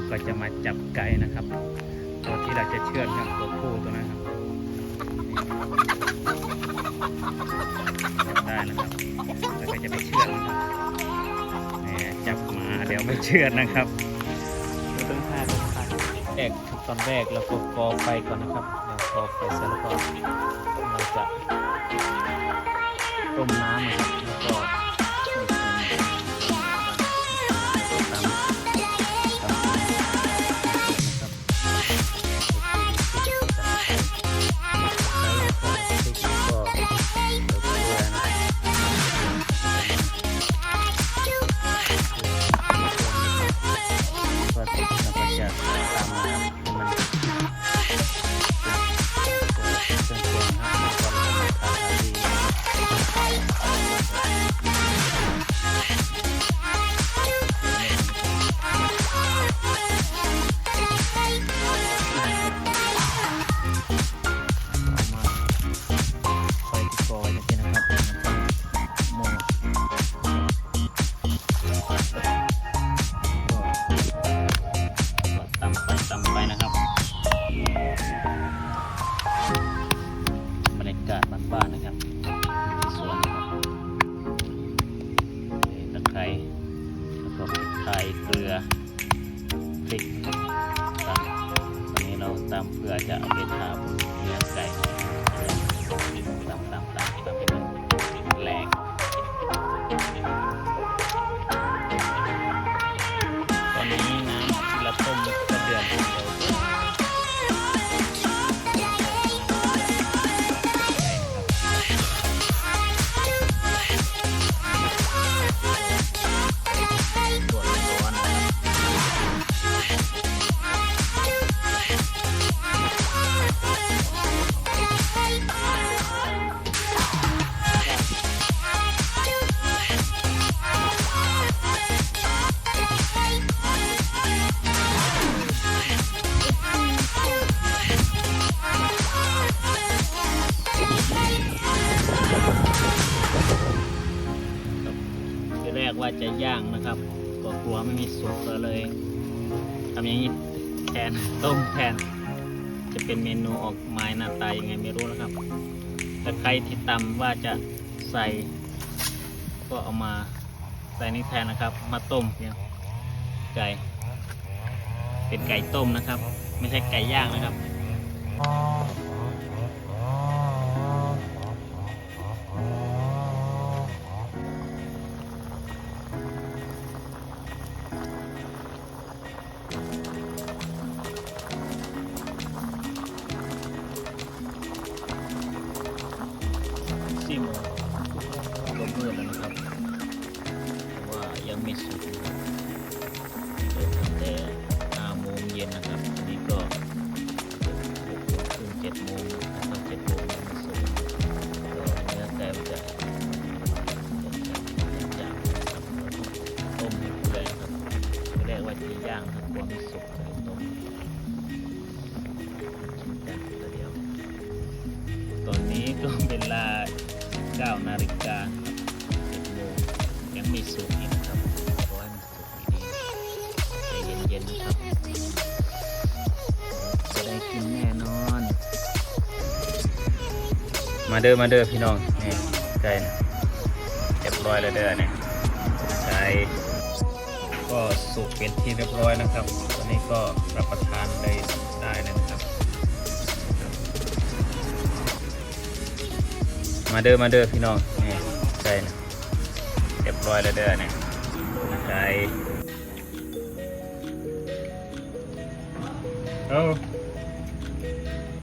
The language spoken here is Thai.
ราก็จะมาจับไก่นะครับ ตัวที่เราจะเชือดครับตัวผู้ตัวนั้นครับจับได้นะครับแล้วก็จะไปเชือดนะครับจับมาเดี๋ยวไม่เชือดนะครับเราต้องพาทุกท่าแรกตอนแรกเราก็กอไฟก่อนนะครับเรากอไฟเสร็จแล้วก็เราจะต้มน้ำนะครับแล้วก็ากาศบ้านๆนะครับสวนนะครับตะไคร้แล้วก็พริกไทยเกลือพริกตำตอนนี้เราตำเพื่อจะเอาไปทาบนเนื้อไก่ แรกว่าจะย่างนะครับก็กลัวไม่มีสุกก็เลยทำอย่างนี้แทนต้มแทน จะเป็นเมนูออกไม้หน้าตายังไงไม่รู้นะครับแต่ใครที่ตำว่าจะใส่ ก็เอามาใส่นี่แทนนะครับ มาต้มเนี่ยไก่เป็นไก่ต้มนะครับ ไม่ใช่ไก่ย่างนะครับ ควไม่สุกเลยต้มชิมกันเดี๋ยวตอนนี้ก็เวลา9นาฬิกา10โมงยังไม่สุกอีกครับรอให้มันสุกดีใจเย็นๆครับจะได้กินแน่นอน มาเด้อมาเด้อพี่น้องนี่ไก่นะเรียบร้อยแล้วเด้อเนี่ยไก่ ก็สุกเป็นที่เรียบร้อยนะครับตอนนี้ก็รับประทานได้ได้นะครับ มาเด้อมาเด้อพี่น้องนี่ใช่นะเรียบร้อยแล้วเด้อเนี่ยไก่เอ้